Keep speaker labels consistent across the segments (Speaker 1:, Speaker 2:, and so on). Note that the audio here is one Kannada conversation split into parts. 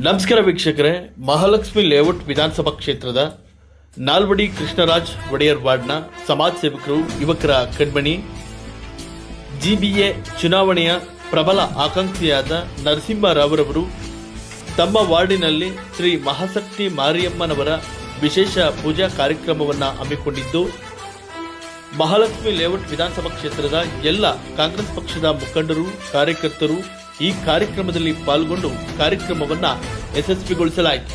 Speaker 1: ನಮಸ್ಕಾರ ವೀಕ್ಷಕರೇ, ಮಹಾಲಕ್ಷ್ಮಿ ಲೇಔಟ್ ವಿಧಾನಸಭಾ ಕ್ಷೇತ್ರದ ನಾಲ್ವಡಿ ಕೃಷ್ಣರಾಜ್ ಒಡೆಯರ್ ವಾರ್ಡ್ನ ಸಮಾಜ ಸೇವಕರು, ಯುವಕರ ಕಣ್ಮಣಿ, ಜಿಬಿಎ ಚುನಾವಣೆಯ ಪ್ರಬಲ ಆಕಾಂಕ್ಷಿಯಾದ ನರಸಿಂಹರಾವ್ರವರು ತಮ್ಮ ವಾರ್ಡಿನಲ್ಲಿ ಶ್ರೀ ಮಹಾಶಕ್ತಿ ಮಾರಿಯಮ್ಮನವರ ವಿಶೇಷ ಪೂಜಾ ಕಾರ್ಯಕ್ರಮವನ್ನು ಹಮ್ಮಿಕೊಂಡಿದ್ದು, ಮಹಾಲಕ್ಷ್ಮಿ ಲೇಔಟ್ ವಿಧಾನಸಭಾ ಕ್ಷೇತ್ರದ ಎಲ್ಲ ಕಾಂಗ್ರೆಸ್ ಪಕ್ಷದ ಮುಖಂಡರು, ಕಾರ್ಯಕರ್ತರು ಈ ಕಾರ್ಯಕ್ರಮದಲ್ಲಿ ಪಾಲ್ಗೊಂಡು ಕಾರ್ಯಕ್ರಮವನ್ನ ಯಶಸ್ವಿಗೊಳಿಸಲಾಯಿತು.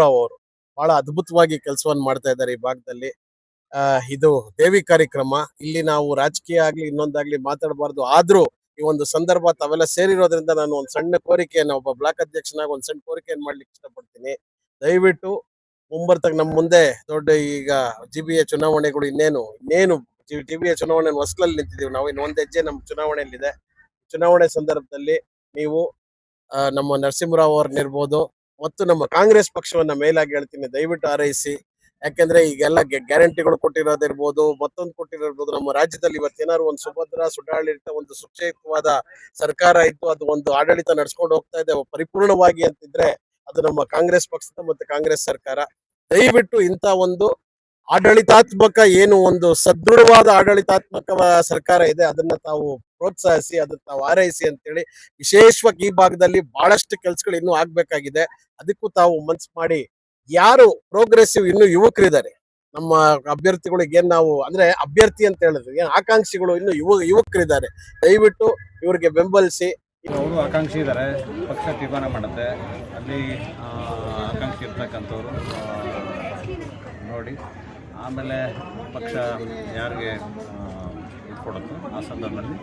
Speaker 2: ರಾವ್ ಅವರು ಬಹಳ ಅದ್ಭುತವಾಗಿ ಕೆಲಸವನ್ನು ಮಾಡ್ತಾ ಇದ್ದಾರೆ ಈ ಭಾಗದಲ್ಲಿ. ಇದು ದೇವಿ ಕಾರ್ಯಕ್ರಮ. ಇಲ್ಲಿ ನಾವು ರಾಜಕೀಯ ಆಗ್ಲಿ ಇನ್ನೊಂದಾಗ್ಲಿ ಮಾತಾಡಬಾರ್ದು. ಆದ್ರೂ ಈ ಒಂದು ಸಂದರ್ಭ ತಾವೆಲ್ಲ ಸೇರಿರೋದ್ರಿಂದ ನಾನು ಒಂದು ಸಣ್ಣ ಕೋರಿಕೆಯನ್ನು, ಒಬ್ಬ ಬ್ಲಾಕ್ ಅಧ್ಯಕ್ಷನಾಗಿ ಒಂದ್ ಸಣ್ಣ ಕೋರಿಕೆಯನ್ನು ಮಾಡ್ಲಿಕ್ಕೆ ಇಷ್ಟಪಡ್ತೀನಿ. ದಯವಿಟ್ಟು ಮುಂಬರ್ತಾಗ ನಮ್ಮ ಮುಂದೆ ದೊಡ್ಡ ಈಗ ಜಿ ಬಿ ಎ ಚುನಾವಣೆಗಳು ಇನ್ನೇನು ಇನ್ನೇನು ಜಿ ಬಿ ಎ ಚುನಾವಣೆ ಹೊಸಲಲ್ಲಿ ನಿಂತಿದ್ದೀವಿ ನಾವು, ಇನ್ನು ಒಂದು ಹೆಜ್ಜೆ ನಮ್ಮ ಚುನಾವಣೆಯಲ್ಲಿದೆ. ಚುನಾವಣೆ ಸಂದರ್ಭದಲ್ಲಿ ನೀವು ನಮ್ಮ ನರಸಿಂಹರಾವ್ ಅವ್ರನ್ನಿರ್ಬೋದು ಮತ್ತು ನಮ್ಮ ಕಾಂಗ್ರೆಸ್ ಪಕ್ಷವನ್ನ ಮೇಲಾಗಿ ಹೇಳ್ತೀನಿ, ದಯವಿಟ್ಟು ಆರೈಸಿ ಯಾಕಂದ್ರೆ ಈಗೆಲ್ಲ ಗ್ಯಾರಂಟಿಗಳು ಕೊಟ್ಟಿರೋದಿರ್ಬೋದು, ಮತ್ತೊಂದು ಕೊಟ್ಟಿರೋದಿರ್ಬೋದು, ನಮ್ಮ ರಾಜ್ಯದಲ್ಲಿ ಇವತ್ತೇನಾದ್ರು ಒಂದು ಸುಭದ್ರ, ಸುಡಾಳಿತ, ಒಂದು ಸುಕ್ಷೇಪವಾದ ಸರ್ಕಾರ ಇತ್ತು ಅದು ಒಂದು ಆಡಳಿತ ನಡ್ಸ್ಕೊಂಡು ಹೋಗ್ತಾ ಇದೆ ಪರಿಪೂರ್ಣವಾಗಿ ಅಂತಿದ್ರೆ ಅದು ನಮ್ಮ ಕಾಂಗ್ರೆಸ್ ಪಕ್ಷದ ಮತ್ತು ಕಾಂಗ್ರೆಸ್ ಸರ್ಕಾರ. ದಯವಿಟ್ಟು ಇಂಥ ಒಂದು ಆಡಳಿತಾತ್ಮಕ ಏನು ಒಂದು ಸದೃಢವಾದ ಆಡಳಿತಾತ್ಮಕ ಸರ್ಕಾರ ಇದೆ, ಅದನ್ನ ತಾವು ಪ್ರೋತ್ಸಾಹಿಸಿ, ಅದನ್ನ ತಾವು ಆರೈಸಿ ಅಂತೇಳಿ ವಿಶೇಷವಾಗಿ ಈ ಭಾಗದಲ್ಲಿ ಬಹಳಷ್ಟು ಕೆಲಸಗಳು ಇನ್ನೂ ಆಗ್ಬೇಕಾಗಿದೆ. ಅದಕ್ಕೂ ತಾವು ಮನ್ಸು ಮಾಡಿ ಯಾರು ಪ್ರೋಗ್ರೆಸಿವ್ ಇನ್ನು ಯುವಕರಿದ್ದಾರೆ. ನಮ್ಮ ಅಭ್ಯರ್ಥಿಗಳಿಗೆ ಏನ್ ನಾವು ಅಂದ್ರೆ ಅಭ್ಯರ್ಥಿ ಅಂತ ಹೇಳಿದ್ರೆ ಏನ್ ಆಕಾಂಕ್ಷಿಗಳು ಇನ್ನು ಯುವ ಯುವಕರಿದ್ದಾರೆ. ದಯವಿಟ್ಟು ಇವರಿಗೆ ಬೆಂಬಲಿಸಿ
Speaker 3: ಅವರು ಆಕಾಂಕ್ಷಿ ಇದ್ದಾರೆ, ಪಕ್ಷ ತೀರ್ಮಾನ ಮಾಡುತ್ತೆ. ಅಲ್ಲಿ ಆಕಾಂಕ್ಷಿ ಇರ್ತಕ್ಕಂಥವ್ರು ನೋಡಿ. ಆಮೇಲೆ ಪಕ್ಷ ಯಾರಿಗೆ ಕೊಡುತ್ತೋ, ಆ ಸಂದರ್ಭದಲ್ಲಿ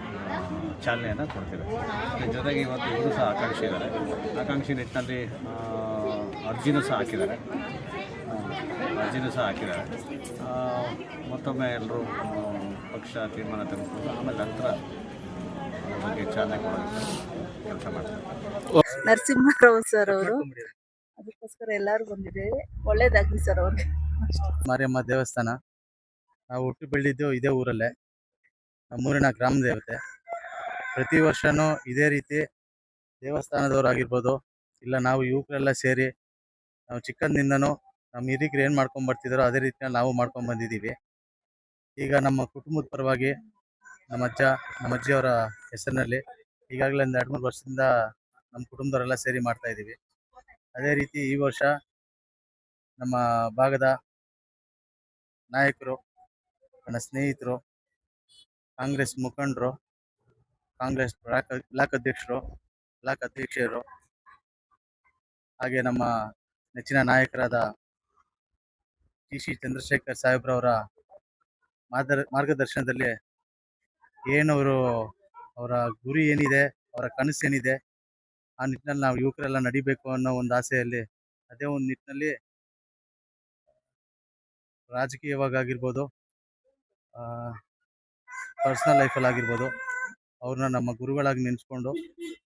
Speaker 3: ಚಾಲನೆಯನ್ನು ಕೊಡ್ತೀವಿ. ಅದ್ರ ಜೊತೆಗೆ ಇವತ್ತು ಇವರು ಸಹ ಆಕಾಂಕ್ಷಿ ಇದ್ದಾರೆ. ಆಕಾಂಕ್ಷಿ ನಿಟ್ಟಿನಲ್ಲಿ ಅರ್ಜಿನೂ ಸಹ ಹಾಕಿದ್ದಾರೆ. ಅರ್ಜಿನೂ ಸಹ ಹಾಕಿದ್ದಾರೆ. ಮತ್ತೊಮ್ಮೆ ಎಲ್ಲರೂ ಪಕ್ಷ ತೀರ್ಮಾನ ತೆಗೆದುಕೊಂಡು ಆಮೇಲೆ ನಂತರ ಬಗ್ಗೆ ಚಾಲನೆ ಕೊಡೋದಕ್ಕೆ ಕೆಲಸ ಮಾಡ್ತಾರೆ.
Speaker 4: ನರಸಿಂಹರಾವ್ ಸರ್ ಅವರು. ಅದಕ್ಕೋಸ್ಕರ ಎಲ್ಲರೂ ಬಂದಿದ್ದೇವೆ. ಒಳ್ಳೇದಾಗ್ಲಿ ಸರ್ ಅವ್ರಿಗೆ.
Speaker 5: ಮಾರಿಯಮ್ಮ ದೇವಸ್ಥಾನ. ನಾವು ಹುಟ್ಟು ಬೆಳೆದಿದ್ದು ಇದೇ ಊರಲ್ಲೇ. ನಮ್ಮೂರಿನ ಗ್ರಾಮ ದೇವತೆ. ಪ್ರತಿ ವರ್ಷನೂ ಇದೇ ರೀತಿ ದೇವಸ್ಥಾನದವರಾಗಿರ್ಬೋದು ಇಲ್ಲ ನಾವು ಯುವಕರೆಲ್ಲ ಸೇರಿ ನಾವು ಚಿಕ್ಕಂದಿಂದನೂ ನಮ್ಮ ಹಿರಿಗ್ರು ಏನು ಮಾಡ್ಕೊಂಡ್ ಬರ್ತಿದಾರೋ ಅದೇ ರೀತಿಯಲ್ಲಿ ನಾವು ಮಾಡ್ಕೊಂಡು ಬಂದಿದ್ದೀವಿ. ಈಗ ನಮ್ಮ ಕುಟುಂಬದ ಪರವಾಗಿ ನಮ್ಮ ಅಜ್ಜ, ನಮ್ಮ ಅಜ್ಜಿಯವರ ಹೆಸರಿನಲ್ಲಿ ಈಗಾಗಲೇ ಒಂದು ಎರಡು, ಮೂರು ವರ್ಷದಿಂದ ನಮ್ಮ ಕುಟುಂಬದವರೆಲ್ಲ ಸೇರಿ ಮಾಡ್ತಾ ಇದ್ದೀವಿ. ಅದೇ ರೀತಿ ಈ ವರ್ಷ ನಮ್ಮ ಭಾಗದ ನಾಯಕರು, ನನ್ನ ಸ್ನೇಹಿತರು, ಕಾಂಗ್ರೆಸ್ ಮುಖಂಡರು, ಕಾಂಗ್ರೆಸ್ ಬ್ಲಾಕ್ ಬ್ಲಾಕ್ ಅಧ್ಯಕ್ಷರು ಬ್ಲಾಕ್ ಅಧ್ಯಕ್ಷರು, ಹಾಗೆ ನಮ್ಮ ನೆಚ್ಚಿನ ನಾಯಕರಾದ ಟಿ ಸಿ ಚಂದ್ರಶೇಖರ್ ಸಾಹೇಬ್ರವರ ಮಾರ್ಗದ ಮಾರ್ಗದರ್ಶನದಲ್ಲಿ ಏನವರು ಅವರ ಗುರಿ ಏನಿದೆ, ಅವರ ಕನಸು ಏನಿದೆ, ಆ ನಿಟ್ಟಿನಲ್ಲಿ ನಾವು ಯುವಕರೆಲ್ಲ ನಡಿಬೇಕು ಅನ್ನೋ ಒಂದು ಆಸೆಯಲ್ಲಿ ಅದೇ ಒಂದು ನಿಟ್ಟಿನಲ್ಲಿ ರಾಜಕೀಯವಾಗಿ ಆಗಿರ್ಬೋದು ಪರ್ಸ್ನಲ್ ಲೈಫಲ್ಲಿ ಆಗಿರ್ಬೋದು, ಅವ್ರನ್ನ ನಮ್ಮ ಗುರುಗಳಾಗಿ ನೆನೆಸ್ಕೊಂಡು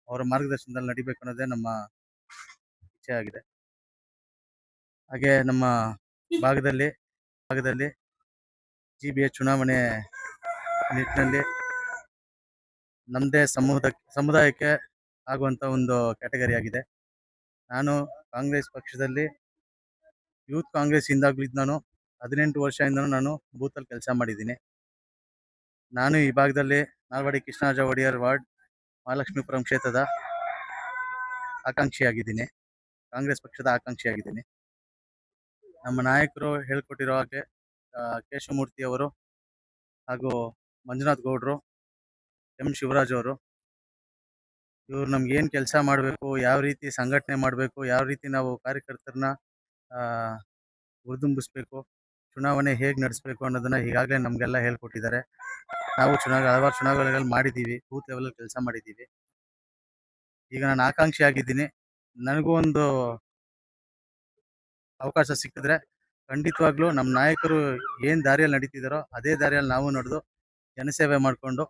Speaker 5: ಅವರ ಮಾರ್ಗದರ್ಶನದಲ್ಲಿ ನಡಿಬೇಕು ಅನ್ನೋದೇ ನಮ್ಮ ಇಚ್ಛೆ ಆಗಿದೆ. ಹಾಗೆ ನಮ್ಮ ಭಾಗದಲ್ಲಿ ಭಾಗದಲ್ಲಿ ಜಿ ಬಿ ಎ ಚುನಾವಣೆ ನಿಟ್ಟಿನಲ್ಲಿ ನಮ್ಮದೇ ಸಮುದ ಸಮುದಾಯಕ್ಕೆ ಆಗುವಂಥ ಒಂದು ಕ್ಯಾಟಗರಿ ಆಗಿದೆ. ನಾನು ಕಾಂಗ್ರೆಸ್ ಪಕ್ಷದಲ್ಲಿ ಯೂತ್ ಕಾಂಗ್ರೆಸ್ ಇಂದಾಗ್ಲಿದ್ದು ನಾನು ಹದಿನೆಂಟು ವರ್ಷದಿಂದನೂ ನಾನು ಬೂತಲ್ಲಿ ಕೆಲಸ ಮಾಡಿದ್ದೀನಿ. ನಾನು ಈ ಭಾಗದಲ್ಲಿ ನಾಲ್ವಡಿ ಕೃಷ್ಣರಾಜ ಒಡೆಯರ್ ವಾರ್ಡ್ ಮಹಾಲಕ್ಷ್ಮೀಪುರಂ ಕ್ಷೇತ್ರದ ಆಕಾಂಕ್ಷಿಯಾಗಿದ್ದೀನಿ. ಕಾಂಗ್ರೆಸ್ ಪಕ್ಷದ ಆಕಾಂಕ್ಷಿಯಾಗಿದ್ದೀನಿ. ನಮ್ಮ ನಾಯಕರು ಹೇಳ್ಕೊಟ್ಟಿರೋ ಹಾಗೆ ಕೇಶವಮೂರ್ತಿ ಅವರು ಹಾಗೂ ಮಂಜುನಾಥ್ ಗೌಡ್ರು, ಎಂ. ಶಿವರಾಜ್ ಅವರು. ಇವ್ರು ನಮ್ಗೆ ಏನು ಕೆಲಸ ಮಾಡಬೇಕು, ಯಾವ ರೀತಿ ಸಂಘಟನೆ ಮಾಡಬೇಕು, ಯಾವ ರೀತಿ ನಾವು ಕಾರ್ಯಕರ್ತರನ್ನ ಹುರಿದುಂಬಿಸ್ಬೇಕು, ಚುನಾವಣೆ ಹೇಗೆ ನಡೆಸಬೇಕು ಅನ್ನೋದನ್ನ ಈಗಾಗಲೇ ನಮಗೆಲ್ಲ ಹೇಳ್ಕೊಟ್ಟಿದ್ದಾರೆ. ನಾವು ಚುನಾವಣೆ ಹಲವಾರು ಚುನಾವಣೆಗಳಲ್ಲಿ ಮಾಡಿದ್ದೀವಿ ಬೂತ್ ಲೆವೆಲಲ್ಲಿ ಕೆಲಸ ಮಾಡಿದ್ದೀವಿ ಈಗ ನಾನು ಆಕಾಂಕ್ಷಿ ಆಗಿದ್ದೀನಿ. ನನಗೂ ಒಂದು ಅವಕಾಶ ಸಿಕ್ಕಿದ್ರೆ ಖಂಡಿತವಾಗ್ಲೂ ನಮ್ಮ ನಾಯಕರು ಏನು ದಾರಿಯಲ್ಲಿ ನಡೀತಿದ್ದಾರೋ ಅದೇ ದಾರಿಯಲ್ಲಿ ನಾವು ನಡೆದು ಜನಸೇವೆ ಮಾಡಿಕೊಂಡು